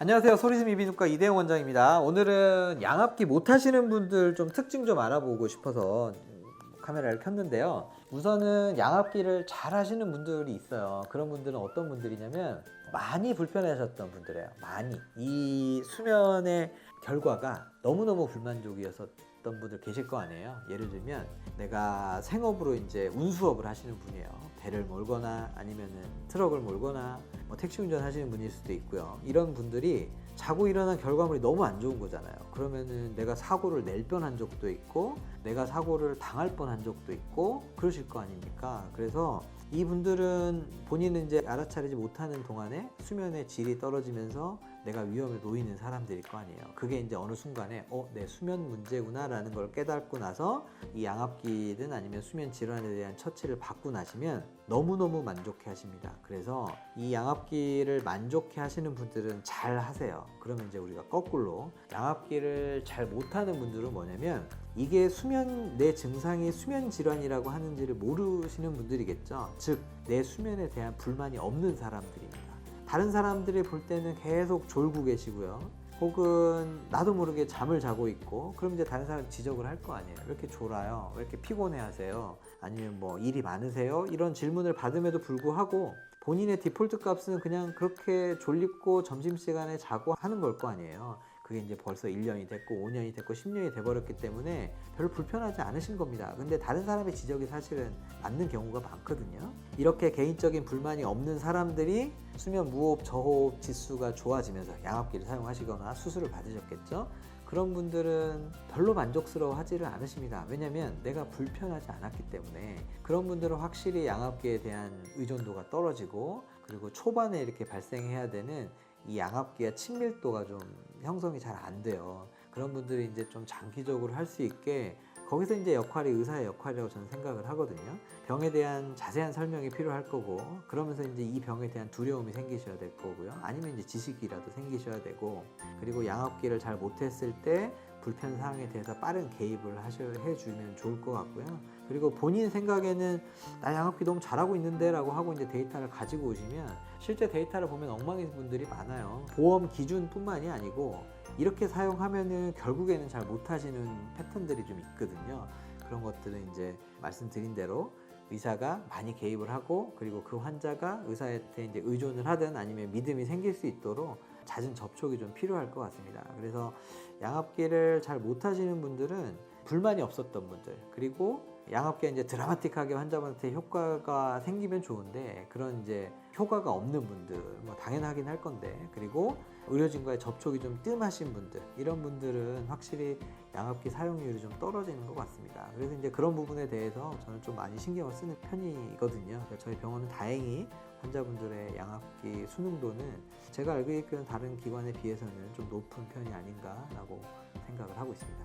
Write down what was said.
안녕하세요. 소리즘 이비인후과 이대용 원장입니다. 오늘은 양압기 못 하시는 분들 좀 특징 좀 알아보고 싶어서 카메라를 켰는데요. 우선은 양압기를 잘 하시는 분들이 있어요. 그런 분들은 어떤 분들이냐면 많이 불편하셨던 분들이에요. 많이. 이 수면의 결과가 너무너무 불만족이었었던 분들 계실 거 아니에요. 예를 들면 내가 생업으로 이제 운수업을 하시는 분이에요. 배를 몰거나 아니면은 트럭을 몰거나 뭐 택시 운전 하시는 분일 수도 있고요. 이런 분들이 자고 일어난 결과물이 너무 안 좋은 거잖아요. 그러면은 내가 사고를 낼 뻔한 적도 있고 내가 사고를 당할 뻔한 적도 있고 그러실 거 아닙니까? 그래서 이분들은 본인은 이제 알아차리지 못하는 동안에 수면의 질이 떨어지면서 내가 위험에 놓이는 사람들일 거 아니에요. 그게 이제 어느 순간에 어, 내 수면 문제구나라는 걸 깨닫고 나서 이 양압기든 아니면 수면 질환에 대한 처치를 받고 나시면 너무너무 만족해 하십니다. 그래서 이 양압기를 만족해 하시는 분들은 잘 하세요. 그러면 이제 우리가 거꾸로 양압기를 잘 못하는 분들은 뭐냐면 이게 수면 내 증상이 수면 질환이라고 하는지를 모르시는 분들이겠죠. 즉 내 수면에 대한 불만이 없는 사람들입니다. 다른 사람들이 볼 때는 계속 졸고 계시고요. 혹은 나도 모르게 잠을 자고 있고 그럼 이제 다른 사람 지적을 할 거 아니에요. 왜 이렇게 졸아요? 왜 이렇게 피곤해 하세요? 아니면 뭐 일이 많으세요? 이런 질문을 받음에도 불구하고 본인의 디폴트 값은 그냥 그렇게 졸립고 점심시간에 자고 하는 걸 거 아니에요. 그게 이제 벌써 1년이 됐고 5년이 됐고 10년이 돼버렸기 때문에 별로 불편하지 않으신 겁니다. 근데 다른 사람의 지적이 사실은 맞는 경우가 많거든요. 이렇게 개인적인 불만이 없는 사람들이 수면 무호흡 저호흡 지수가 좋아지면서 양압기를 사용하시거나 수술을 받으셨겠죠. 그런 분들은 별로 만족스러워 하지를 않으십니다. 왜냐면 내가 불편하지 않았기 때문에 그런 분들은 확실히 양압기에 대한 의존도가 떨어지고 그리고 초반에 이렇게 발생해야 되는 이 양압기와 친밀도가 좀 형성이 잘 안 돼요. 그런 분들이 이제 좀 장기적으로 할 수 있게 거기서 이제 역할이 의사의 역할이라고 저는 생각을 하거든요. 병에 대한 자세한 설명이 필요할 거고, 그러면서 이제 이 병에 대한 두려움이 생기셔야 될 거고요. 아니면 이제 지식이라도 생기셔야 되고, 그리고 양압기를 잘 못했을 때 불편 사항에 대해서 빠른 개입을 하셔 해주면 좋을 것 같고요. 그리고 본인 생각에는 나 양압기 너무 잘하고 있는데라고 하고 이제 데이터를 가지고 오시면 실제 데이터를 보면 엉망인 분들이 많아요. 보험 기준뿐만이 아니고 이렇게 사용하면은 결국에는 잘 못하시는 패턴들이 좀 있거든요. 그런 것들은 이제 말씀드린 대로 의사가 많이 개입을 하고 그리고 그 환자가 의사한테 이제 의존을 하든 아니면 믿음이 생길 수 있도록 잦은 접촉이 좀 필요할 것 같습니다. 그래서 양압기를 잘 못하시는 분들은 불만이 없었던 분들 그리고 양압기가 이제 드라마틱하게 환자분한테 효과가 생기면 좋은데 그런 이제 효과가 없는 분들 뭐 당연하긴 할 건데 그리고 의료진과의 접촉이 좀 뜸하신 분들 이런 분들은 확실히 양압기 사용률이 좀 떨어지는 것 같습니다. 그래서 이제 그런 부분에 대해서 저는 좀 많이 신경을 쓰는 편이거든요. 저희 병원은 다행히 환자분들의 양압기 수능도는 제가 알고 있기로는 다른 기관에 비해서는 좀 높은 편이 아닌가라고 생각을 하고 있습니다.